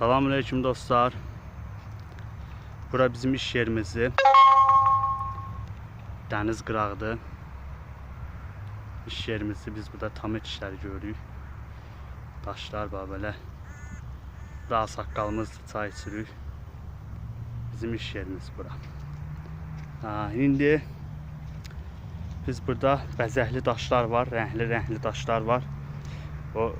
Selamünaleyküm dostlar. Bura bizim iş yerimizdir. Dəniz qırağıdır. İş yerimizdə biz burada tamir işləri görürük. Daşlar var belə. Daha saqqalımızdır, çay içirik. Bizim iş yerimiz bura. Ha, indi biz burada bəzəkli daşlar var, rəngli-rəngli daşlar var. O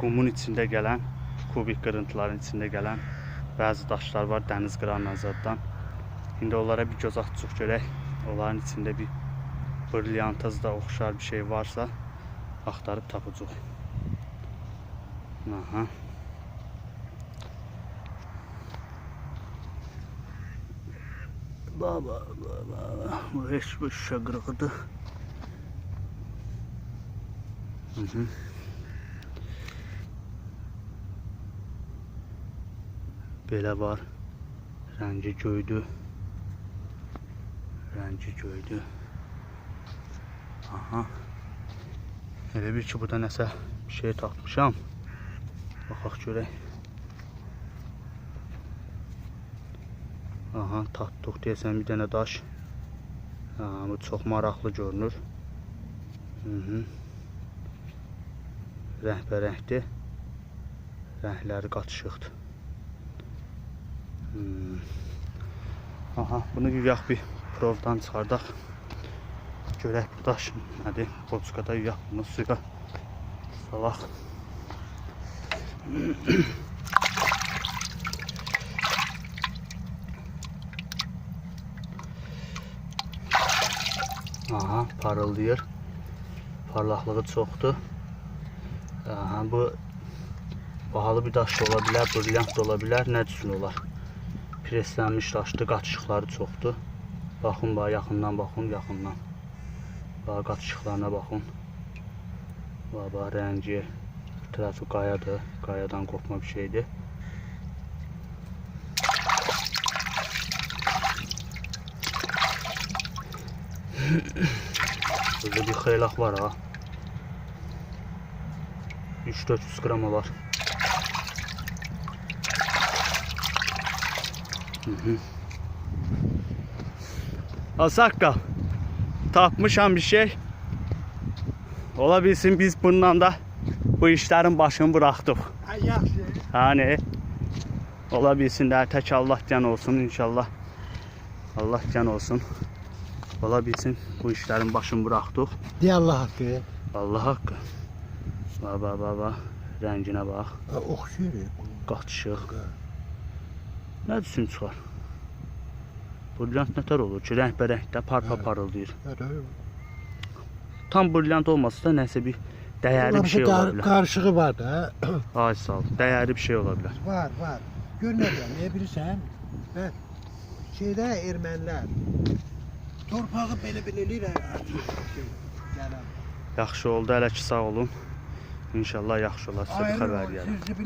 qumun içində gələn, kubik qırıntıların içində gələn bəzi daşlar var dəniz qırağından zaddan. İndi onlara bir göz atacaq görək. Onların içində bir brilyantaz da oxşar bir şey varsa axtarıb tapacaq. Aha. Baba, baba, bu heç bir şüşə qırığıdır. Hı -hı. Belə var. Rəngi göydü. Rəngi göydü. Aha. Elə bir ki, burada nəsə bir şey tapmışam. Baxaq görək. Aha, tapdıq deyəsən bir dənə daş. Ha, bu çox maraqlı görünür. -hı. Rəhbərəngdir. Rəngləri qatışıqdır. Hmm. Aha, bunu yuyaq bir provdan çıxardaq. Görək bu daş nədir? Boçkada yuyaq bunu suya salaq. Aha, parıldayır. Parlaqlığı çoxdur. Aha, bu bahalı bir daş da ola bilər, brilyant da ola bilər. Nə üçün olar? Preslənmiş daşdır, qatışıqları çoxdur. Baxın, bax, yaxından baxın, yaxından. Bax, qatışıqlarına baxın. Bax, bax, rəngi. Tərəfi qayadır, qayadan qopma bir şeydir. Burada bir xeylaq var ha. 3-400 gram olar. Asakka. Tapmışam bir şey. Ola bilsin biz bundan da bu işlerin başını bıraktık. Hani ola bilsin de tek Allah can olsun inşallah. Allah can olsun. Ola bilsin bu işlerin başını bıraktık. Deyə Allah haqqı. Allah hakkı. Bak. Rengine bak. Ha, Oxşuyur. Qaçışıq. Nə düşün çıxar? Brilliant nətər olur ki, rəngbərəngdə parpa parıldayır. Tam brilliant olmasa da nəsə bir dəyərli bir şey ola bilər. Qarışığı var da. Ay sağ ol. Dəyərli bir şey ola bilər. Var, var. Gör nədən, nə bilirsən? Hə. Şeydə ermənilər torpağı. Şey, gələn. Yaxşı oldu, hələ ki sağ olun. İnşallah yaxşı olar. Sizə bir xəbər gəlir.